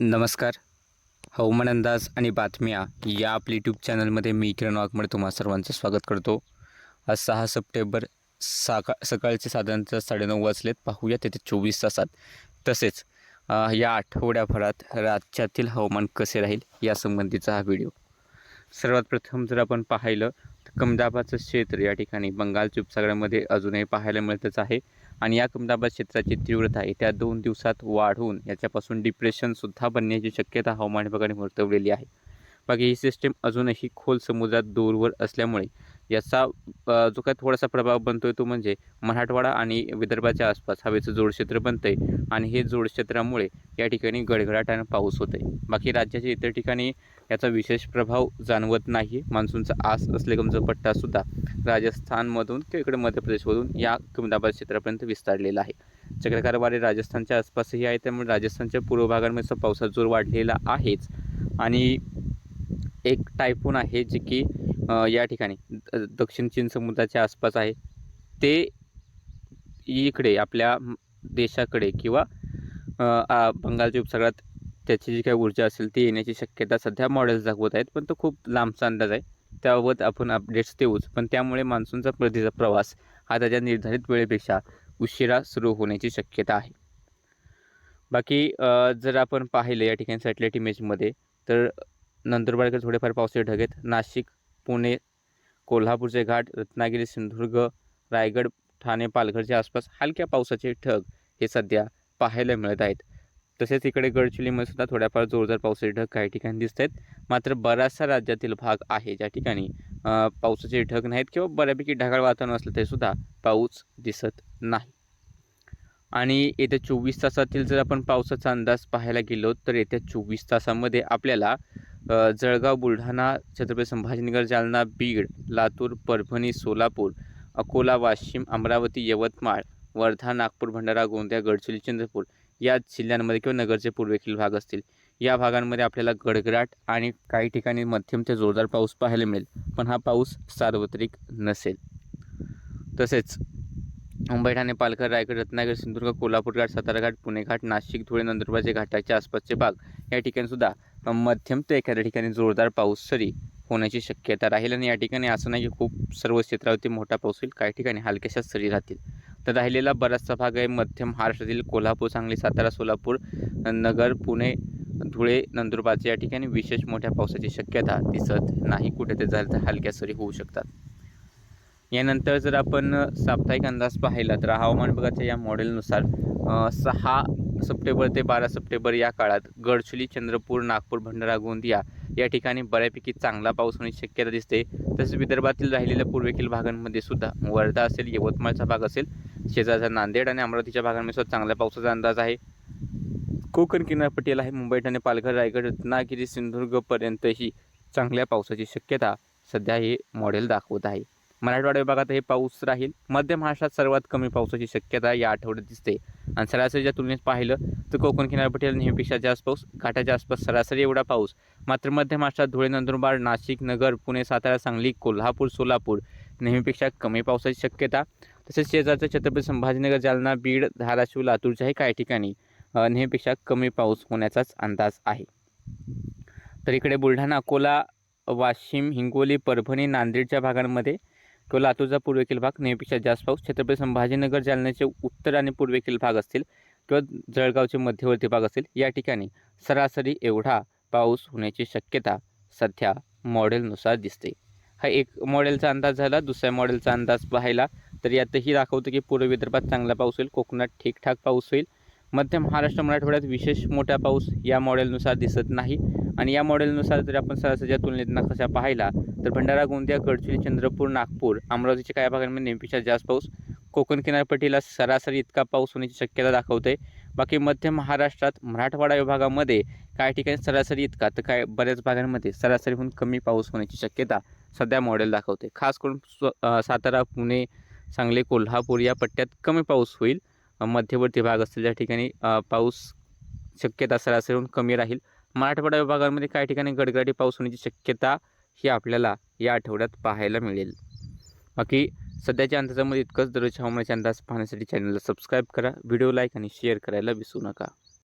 नमस्कार. हवामान अंदाज आणि बातम्या या आपल्या यूट्यूब चॅनलमध्ये मी किरण वाघमडे तुम्हा सर्वांचं स्वागत करतो. आज सहा सप्टेंबर साका सकाळचे साधारणतः साडेनऊ वाजलेत. पाहूया तिथे चोवीस तासात. तसेच या आठवड्याभरात राज्यातील हवामान कसे राहील यासंबंधीचा हा व्हिडिओ. सर्वात प्रथम जर आपण पाहिलं तर कमदाबाचं क्षेत्र या ठिकाणी बंगालच्या उपसागरामध्ये अजूनही पाहायला मिळतच आहे. आणि या कुमदाबाद क्षेत्राची तीव्रता येत्या दोन दिवसात वाढून याच्यापासून डिप्रेशनसुद्धा बनण्याची शक्यता हवामान विभागाने वर्तवलेली आहे. बाकी ही सिस्टीम अजूनही खोल समुद्रात दूरवर असल्यामुळे याचा जो काय थोडासा प्रभाव बनतोय तो म्हणजे मराठवाडा आणि विदर्भाच्या आसपास हवेचं जोडक्षेत्र बनतंय आणि हे जोडक्षेत्रामुळे या ठिकाणी गडगडाटानं पाऊस होतोय. बाकी राज्याच्या इतर ठिकाणी याचा विशेष प्रभाव जाणवत नाही मान्सूनचा आस असलेगमचा पट्टासुद्धा राजस्थानमधून किंवा इकडे मध्य प्रदेशमधून या कमदाबाद क्षेत्रापर्यंत विस्तारलेला आहे. चक्रकार वारे राजस्थानच्या आसपासही आहे त्यामुळे राजस्थानच्या पूर्व भागांमध्ये पावसाचा जोर वाढलेला आहेच. आणि एक टायफून आहे जे की या ठिकाणी द- दक्षिण चीन समुद्राच्या आसपास आहे. ते इकडे आपल्या देशाकडे किंवा बंगालच्या उपसागरात त्याची जी काही ऊर्जा असेल ती येण्याची शक्यता सध्या मॉडेल्स दाखवत आहेत पण तो खूप लांबचा अंदाज आहे. त्याबाबत आपण अपडेट्स देऊच पण त्यामुळे मान्सूनचा परतीचा प्रवास हा त्याच्या निर्धारित वेळेपेक्षा उशिरा सुरू होण्याची शक्यता आहे. बाकी जर आपण पाहिलं या ठिकाणी सॅटेलाईट इमेजमध्ये तर नंदुरबारकडे थोडेफार पावसाचे ढग आहेत. नाशिक पुणे कोल्हापूरचे घाट रत्नागिरी सिंधुदुर्ग रायगड ठाणे पालघरच्या आसपास हलक्या पावसाचे ठग हे सध्या पाहायला मिळत आहेत. तसेच इकडे गडचिरोलीमध्ये सुद्धा थोड्याफार जोरदार पावसाचे ढग काही ठिकाणी दिसत आहेत. मात्र बराचसा राज्यातील भाग आहे ज्या ठिकाणी पावसाचे ढग नाहीत किंवा बऱ्यापैकी ढगाळ वातावरण असलं तरीसुद्धा पाऊस दिसत नाही. आणि येत्या चोवीस तासातील जर आपण पावसाचा अंदाज पाहायला गेलो तर येत्या चोवीस तासामध्ये आपल्याला जळगाव बुलढाणा छत्रपती संभाजीनगर जालना बीड लातूर परभणी सोलापूर अकोला वाशिम अमरावती यवतमाळ वर्धा नागपूर भंडारा गोंदिया गडचिरोली चंद्रपूर या जिल्ह्यांमध्ये किंवा नगरचे पूर्वेकडील भाग असतील या भागांमध्ये आपल्याला गडगडाट आणि काही ठिकाणी मध्यम ते जोरदार पाऊस पाहायला मिळेल पण हा पाऊस सार्वत्रिक नसेल. तसेच मुंबई ठाणे पालघर रायगड रत्नागिरी सिंधुदुर्ग कोल्हापूर घाट सातारा घाट पुणे घाट नाशिक धुळे नंदुरबारचे घाटाच्या आसपासचे भाग या ठिकाणी सुद्धा मध्यम ते एखाद्या ठिकाणी जोरदार पाऊस सरी होण्याची शक्यता राहील. आणि या ठिकाणी असं नाही की खूप सर्व क्षेत्रावरती मोठा पाऊस होईल काही ठिकाणी हलक्याशा सरी राहतील. तर राहिलेला बराचसा भाग आहे मध्य महाराष्ट्रातील कोल्हापूर सांगली सातारा सोलापूर नगर पुणे धुळे नंदुरबारच्या या ठिकाणी विशेष मोठ्या पावसाची शक्यता दिसत नाही. कुठे ते झालं तर हलक्या सरी होऊ शकतात. यानंतर जर आपण साप्ताहिक अंदाज पाहिला तर हवामान विभागाच्या या मॉडेलनुसार सहा सप्टेंबर ते बारा सप्टेंबर या काळात गडचुली चंद्रपूर नागपूर भंडारा गोंदिया या ठिकाणी बऱ्यापैकी चांगला पाऊस होण्याची शक्यता दिसते. तसेच विदर्भातील राहिलेल्या पूर्वेकडील भागांमध्ये सुद्धा वर्धा असेल यवतमाळचा भाग असेल शेजारचा नांदेड आणि अमरावतीच्या भागांमध्ये सुद्धा चांगल्या पावसाचा अंदाज आहे. कोकण किनारपट्टीला आहे मुंबई ठाणे पालघर रायगड रत्नागिरी सिंधुदुर्गपर्यंतही चांगल्या पावसाची शक्यता सध्या हे मॉडेल दाखवत आहे. मराठवाडा विभागात हे पाऊस राहील. मध्य महाराष्ट्रात सर्वात कमी पावसाची शक्यता या आठवड्यात दिसते. आणि सरासरीच्या तुलनेत पाहिलं तर कोकण किनारपट्टीला नेहमीपेक्षा जास्त पाऊस घाटाच्या आसपास सरासरी एवढा पाऊस. मात्र मध्य महाराष्ट्रात धुळे नंदुरबार नाशिक नगर पुणे सातारा सांगली कोल्हापूर सोलापूर नेहमीपेक्षा कमी पावसाची शक्यता. तसेच शेजारचं छत्रपती संभाजीनगर जालना बीड धाराशिव लातूरच्याही काही ठिकाणी नेहमीपेक्षा कमी पाऊस होण्याचाच अंदाज आहे. तर इकडे बुलढाणा अकोला वाशिम हिंगोली परभणी नांदेडच्या भागांमध्ये किंवा लातूरचा पूर्वेकडील भाग नेहमीपेक्षा जास्त पाऊस छत्रपती संभाजीनगर जालन्याचे उत्तर आणि पूर्वेकडील भाग असतील किंवा जळगावचे मध्यवर्ती भाग असतील या ठिकाणी सरासरी एवढा पाऊस होण्याची शक्यता सध्या मॉडेलनुसार दिसते. हा एक मॉडेलचा अंदाज झाला दुसऱ्या मॉडेलचा अंदाज पाहायला तर यातही दाखवतं की पूर्व विदर्भात चांगला पाऊस होईल कोकणात ठीकठाक पाऊस होईल. मध्य महाराष्ट्र मराठवाड्यात विशेष मोठा पाऊस या मॉडेलनुसार दिसत नाही. आणि या मॉडेलनुसार जर आपण सरासरीच्या तुलनेत नकाशा पाहिला तर भंडारा गोंदिया गडचिरोली चंद्रपूर नागपूर अमरावतीच्या काही भागांमध्ये नेहमीपेक्षा जास्त पाऊस. कोकण किनारपट्टीला सरासरी इतका पाऊस होण्याची शक्यता दाखवते. बाकी मध्य महाराष्ट्रात मराठवाडा विभागामध्ये काही ठिकाणी सरासरी इतका तर काय बऱ्याच भागांमध्ये सरासरीहून कमी पाऊस होण्याची शक्यता सध्या मॉडेल दाखवते. खास करून सातारा पुणे सांगली कोल्हापूर या पट्ट्यात कमी पाऊस होईल. मध्यवर्ती भाग असतील ठिकाणी पाऊस शक्यता सरासरीहून कमी राहील. मराठवाडा विभागांमध्ये काही ठिकाणी गडगडाटी पाऊस होण्याची शक्यता ही आपल्याला या आठवड्यात पाहायला मिळेल. बाकी सध्याच्या अंदाजामध्ये इतकंच. दररोजच्या हवामानाचे अंदाज पाहण्यासाठी चॅनलला सबस्क्राईब करा व्हिडिओ लाईक आणि शेअर करायला विसरू नका.